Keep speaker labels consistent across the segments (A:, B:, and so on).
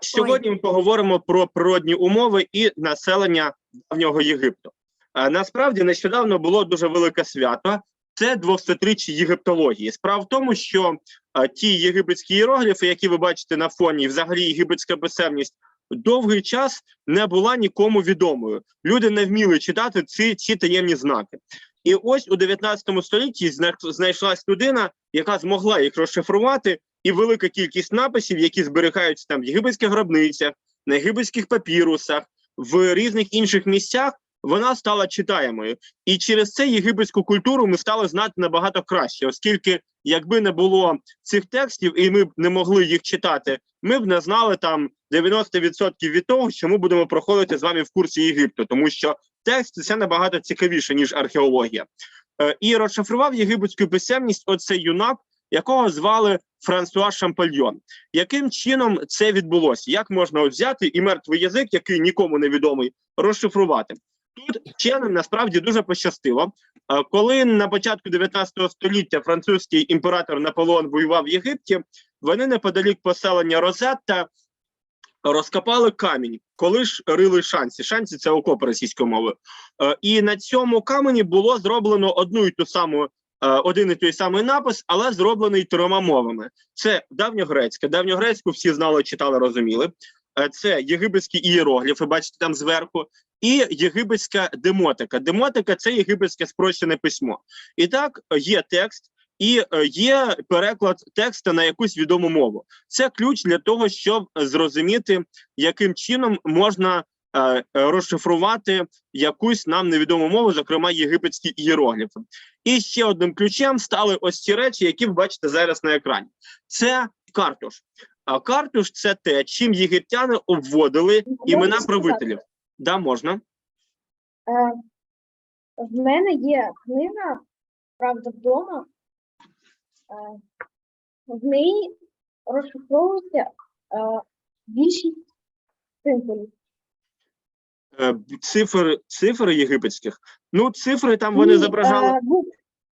A: Сьогодні ми поговоримо про природні умови і населення давнього Єгипту. Насправді нещодавно було дуже велике свято. Це 200-річчя єгиптології. Справа в тому, що ті єгипетські іерогліфи, які ви бачите на фоні, і взагалі єгипетська писемність, довгий час не була нікому відомою. Люди не вміли читати ці, ці таємні знаки. І ось у 19 столітті зна- знайшлась людина, яка змогла їх розшифрувати, і велика кількість написів, які зберігаються там в єгипетських гробницях, на єгипетських папірусах, в різних інших місцях, вона стала читаємою. І через це єгипетську культуру ми стали знати набагато краще, оскільки, якби не було цих текстів, і ми б не могли їх читати, ми б не знали там 90% від того, що ми будемо проходити з вами в курсі Єгипту, тому що текст це набагато цікавіше ніж археологія. Е, І розшифрував єгипетську писемність оцей юнак, якого звали Франсуа Шампальйон. Яким чином це відбулося? Як можна взяти і мертвий язик, який нікому не відомий, розшифрувати? Тут вченим насправді дуже пощастило. Е, Коли на початку 19 століття французький імператор Наполеон воював в Єгипті, вони неподалік поселення Розетта розкопали камінь, коли ж рили шанці. Шанці це окоп російською мовою. Е, І на цьому камені було зроблено одну і ту саму. Е, Один і той самий напис, але зроблений трьома мовами. Це давньогрецька. Давньогрецьку всі знали, читали, розуміли. Е, Це єгипетські ієрогліфи, бачите там зверху, і єгипетська демотика. Демотика це єгипетське спрощене письмо. І так є текст, і е, є переклад текста на якусь відому мову. Це ключ для того, щоб зрозуміти, яким чином можна розшифрувати якусь нам невідому мову, зокрема єгипетські ієрогліфи. І ще одним ключем стали ось ці речі, які ви бачите зараз на екрані. Це картуш. А картуш це те, чим єгиптяни обводили імена правителів. Да, можна.
B: Е, в мене є книга Правда вдома. Е, в неї розшифровується е, більшість символів.
A: Е, цифр, цифри єгипетських. Ну, цифри там вони
B: Ні,
A: зображали.
B: е, букв.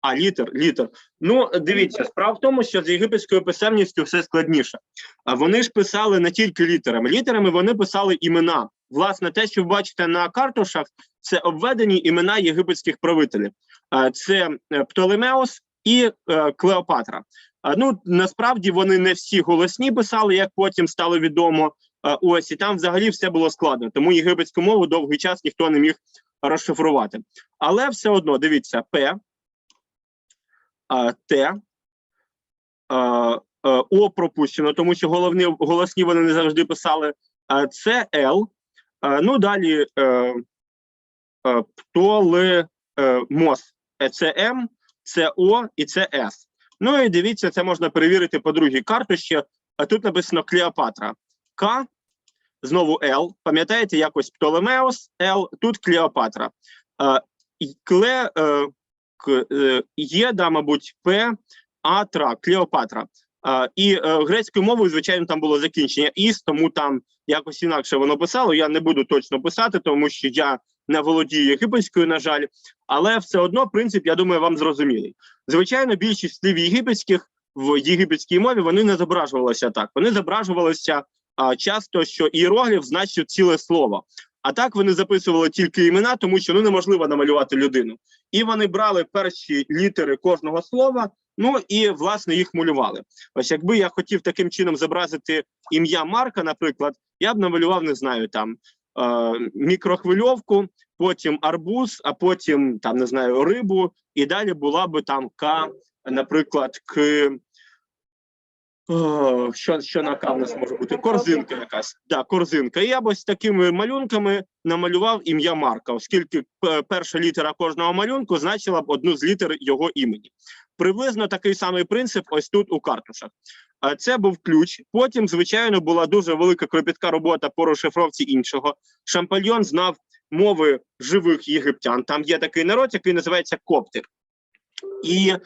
A: А, літер, літер. Ну, дивіться, справа в тому, що з єгипетською писемністю все складніше. А вони ж писали не тільки літерами. Літерами вони писали імена. Власне, те, що ви бачите на картушах, це обведені імена єгипетських правителів. А, Це е, Птолемеос і Клеопатра. А, Ну, насправді вони не всі голосні писали, як потім стало відомо. Ось і там взагалі все було складно. Тому єгипетську мову довгий час ніхто не міг розшифрувати. Але все одно дивіться, П, Т, а, О пропущено, тому що головні голосні вони не завжди писали. Це Л. Ну далі е, е, Птоле е, Мос. Е, Це М, це О і це С. Ну і дивіться, це можна перевірити по другій карточці. А тут написано Клеопатра. К, знову Л. Пам'ятаєте, якось Птолемеос, Л, тут Клеопатра. А, Кле, е, е, є, да, мабуть, П, Атра, Клеопатра. А, і е, грецькою мовою, звичайно, там було закінчення іс, тому там якось інакше воно писало. Я не буду точно писати, тому що я не володію єгипетською, на жаль, але все одно принцип, я думаю, вам зрозумілий. Звичайно, більшість слів єгипетських в єгипетській мові вони не зображувалися так. Вони зображувалися а, часто, що іерогліф значить ціле слово. А так вони записували тільки імена, тому що ну неможливо намалювати людину. І вони брали перші літери кожного слова, ну і власне їх малювали. Ось якби я хотів таким чином зобразити ім'я Марка, наприклад, я б намалював, не знаю, там е, мікрохвильовку, потім арбуз, а потім там не знаю рибу, і далі була би там К, наприклад, К. О, що, що на нас може бути? Корзинка якась. Да, корзинка. І я б ось такими малюнками намалював ім'я Марка, оскільки перша літера кожного малюнку значила б одну з літер його імені. Приблизно такий самий принцип ось тут у картушах. А Це був ключ. Потім, звичайно, була дуже велика кропітка робота по розшифровці іншого. Шампальйон знав мови живих єгиптян. Там є такий народ, який називається копти. І е,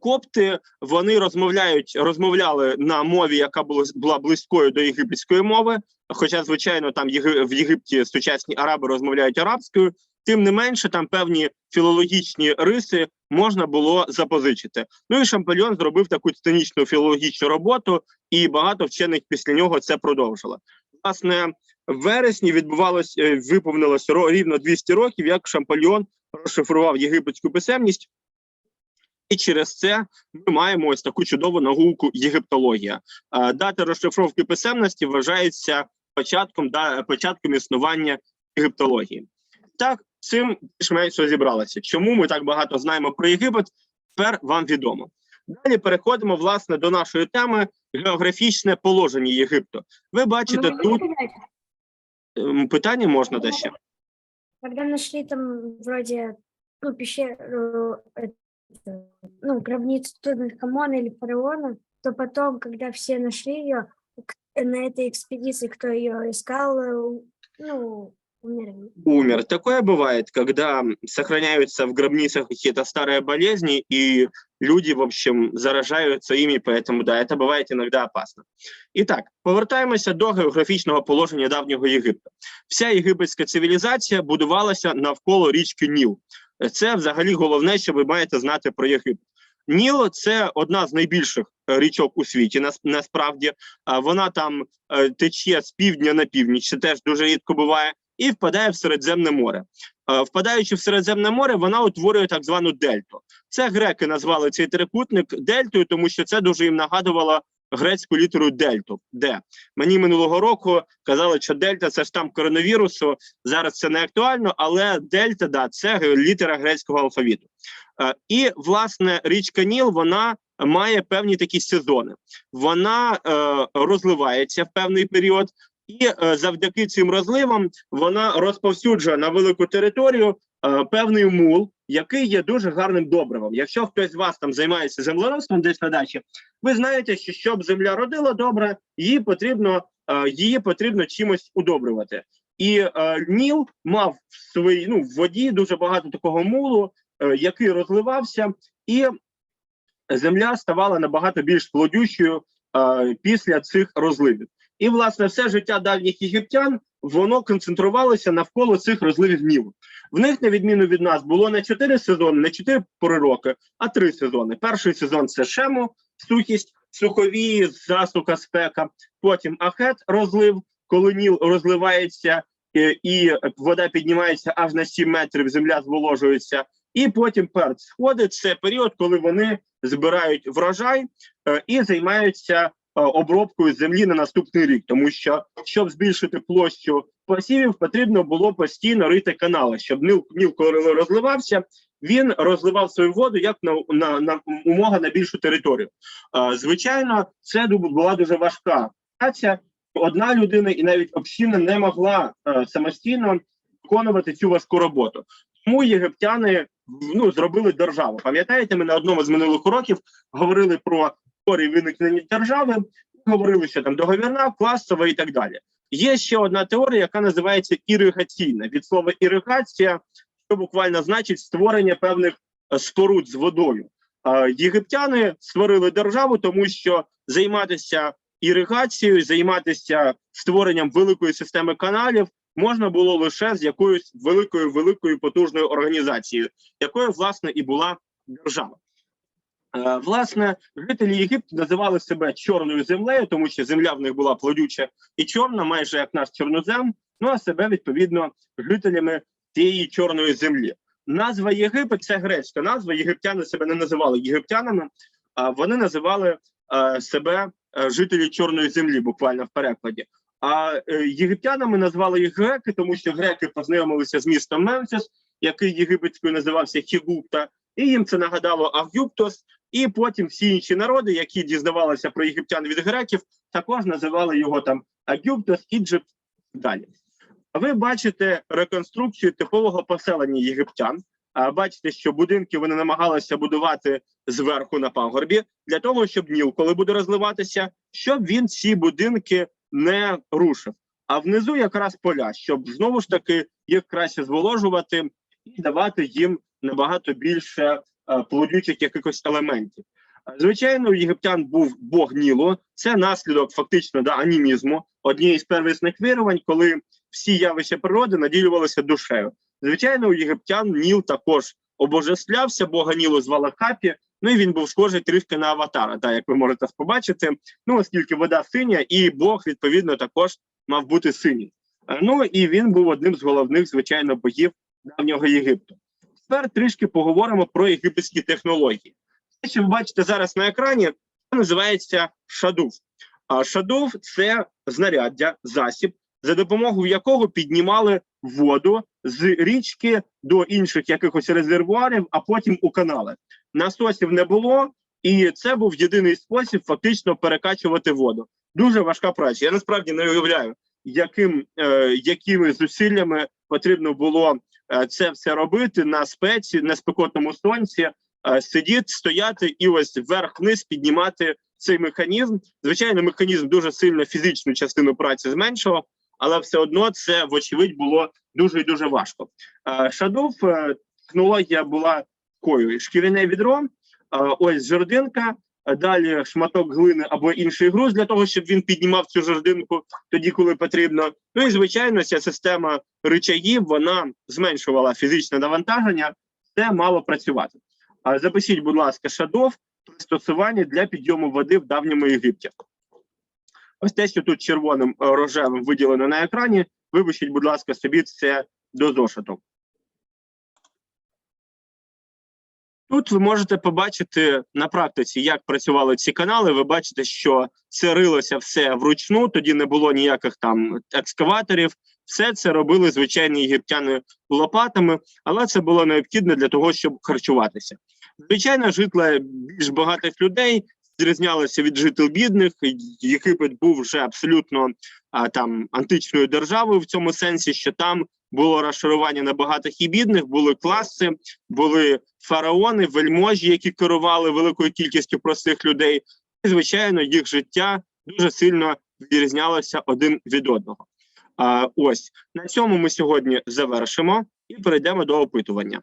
A: копти вони розмовляють, розмовляли на мові, яка була, близькою до єгипетської мови. Хоча, звичайно, там в Єгипті сучасні араби розмовляють арабською. Тим не менше, там певні філологічні риси можна було запозичити. Ну і Шампельон зробив таку титанічну філологічну роботу, і багато вчених після нього це продовжило. власне, в вересні відбувалось, е, виповнилось рівно 200 років, як Шампальйон розшифрував єгипетську писемність. І через це ми маємо ось таку чудову науку єгиптологія. Е, Дата розшифровки писемності вважається початком да, початком існування єгиптології. Так, цим більш-менш розібралися. Чому ми так багато знаємо про Єгипет? Тепер вам відомо. Далі переходимо власне до нашої теми географічне положення Єгипту. Ви бачите
C: Ну,
A: тут ем, питання можна де ще.
C: Когда нашли там вроде, ну, пещеру, это, ну, гробницу Тутанхамона или фараона, то потом, когда все нашли ее, на этой экспедиции, кто ее искал, э, ну, умерли.
A: умер. Такое бывает, когда м, сохраняются в гробницах какие-то старые болезни, и люди, в общем, заражаются ими, поэтому, да, это бывает иногда опасно. Итак, повертаємося до географічного положення давнього Єгипту. Вся єгипетська цивілізація будувалася навколо річки Ніл. Це взагалі головне, що ви маєте знати про Єгипет. Ніл це одна з найбільших е, річок у світі. нас- Насправді вона там е, тече з півдня на північ, це теж дуже рідко буває і впадає в Середземне море. Е, Впадаючи в Середземне море, вона утворює так звану дельту. Це греки назвали цей трикутник дельтою, тому що це дуже їм нагадувало грецьку літеру дельту. Де мені минулого року казали, що дельта це штам коронавірусу. Зараз це не актуально, але дельта да це літера грецького алфавіту. Е, І власне річка Ніл вона має певні такі сезони. Вона е, розливається в певний період, і е, завдяки цим розливам вона розповсюджує на велику територію е, певний мул, який є дуже гарним добривом. Якщо хтось з вас там займається землеробством десь на дачі, ви знаєте, що щоб земля родила добре, її потрібно, е, її потрібно чимось удобрювати. І е, Ніл мав в своїй ну, в воді дуже багато такого мулу, е, який розливався, і земля ставала набагато більш плодючою е, після цих розливів. І, власне, все життя давніх єгиптян воно концентрувалося навколо цих розливів Нілу. В них, на відміну від нас, було не чотири сезони, не чотири пори роки, а три сезони. Перший сезон це шему, сухість, сухові, засуха, спека. Потім ахет, розлив, коли Ніл розливається е, і вода піднімається аж на 7 метрів, земля зволожується. І потім перед сходи це період, коли вони збирають врожай е, і займаються обробкою землі на наступний рік, тому що щоб збільшити площу посівів, потрібно було постійно рити канали, щоб ніл, ніл коли розливався, він розливав свою воду як на, на, на умога на більшу територію. Е, звичайно, це була дуже важка праця. Одна людина і навіть община не могла е, самостійно виконувати цю важку роботу. Тому єгиптяни ну, зробили державу. Пам'ятаєте, ми на одному з минулих уроків говорили про теорії виникнення держави, говорили, що там договірна, класова і так далі. Є ще одна теорія, яка називається іригаційна. Від слова іригація, що буквально значить створення певних е, споруд з водою. Е, Єгиптяни створили державу, тому що займатися іригацією, займатися створенням великої системи каналів можна було лише з якоюсь великою великою потужною організацією, якою власне і була держава. Е, Власне, жителі Єгипту називали себе чорною землею, тому що земля в них була плодюча і чорна, майже як наш чорнозем. Ну а себе відповідно жителями цієї чорної землі. Назва Єгипет це грецька назва. Єгиптяни себе не називали єгиптянами, а вони називали е, себе е, жителі чорної землі, буквально в перекладі. А єгиптянами назвали їх греки, тому що греки познайомилися з містом Мемфіс, який єгипетською називався Хігупта, і їм це нагадало Агюптос. І потім всі інші народи, які дізнавалися про єгиптян від греків, також називали його там Агюптос, Іджипт далі. Ви бачите реконструкцію типового поселення єгиптян. Бачите, що будинки вони намагалися будувати зверху на пагорбі для того, щоб Ніл, коли буде розливатися, щоб він ці будинки не рушив. А внизу якраз поля, щоб знову ж таки їх краще зволожувати і давати їм набагато більше е, плодючих якихось елементів. Е, Звичайно, у єгиптян був бог Нілу. Це наслідок фактично да, анімізму, однієї з первісних вірувань, коли всі явища природи наділювалися душею. Звичайно, у єгиптян Ніл також обожествлявся, бога Нілу звали Хапі, Ну і він був схожий трішки на аватара, так, як ви можете побачити. Ну, оскільки вода синя, і Бог, відповідно, також мав бути синій. Е, Ну і він був одним з головних, звичайно, богів давнього Єгипту. Тепер трішки поговоримо про єгипетські технології. Те, що ви бачите зараз на екрані, це називається шадув. Шадув це знаряддя, засіб, за допомогою якого піднімали воду з річки до інших якихось резервуарів, а потім у канали. Насосів не було, і це був єдиний спосіб фактично перекачувати воду. Дуже важка праця. Я насправді не уявляю, яким, е, якими зусиллями потрібно було це все робити на спеці, на спекотному сонці, е, сидіти, стояти і ось вверх-вниз піднімати цей механізм. Звичайно, механізм дуже сильно фізичну частину праці зменшував, але все одно це, вочевидь, було дуже і дуже важко. Е, Шадов е, технологія була такою: шкіряне відро, е, ось жердинка, е, далі шматок глини або інший груз для того, щоб він піднімав цю жердинку тоді, коли потрібно. Ну і звичайно, ця система рычагів вона зменшувала фізичне навантаження, це мало працювати. Запишіть, будь ласка, шадов пристосування для підйому води в давньому Єгипті. Ось те, що тут червоним е, рожевим виділено на екрані. Вибачіть, будь ласка, собі це до зошиту. Тут ви можете побачити на практиці, як працювали ці канали. Ви бачите, що це рилося все вручну, тоді не було ніяких там екскаваторів. Все це робили звичайні єгиптяни лопатами, але це було необхідно для того, щоб харчуватися. Звичайно, житла більш багатих людей зрізнялися від жител бідних. Єгипет був вже абсолютно а, там античною державою в цьому сенсі, що там було розшарування на багатих і бідних, були класи, були фараони, вельможі, які керували великою кількістю простих людей. І, звичайно, їх життя дуже сильно відрізнялося один від одного. А, ось на цьому ми сьогодні завершимо і перейдемо до опитування.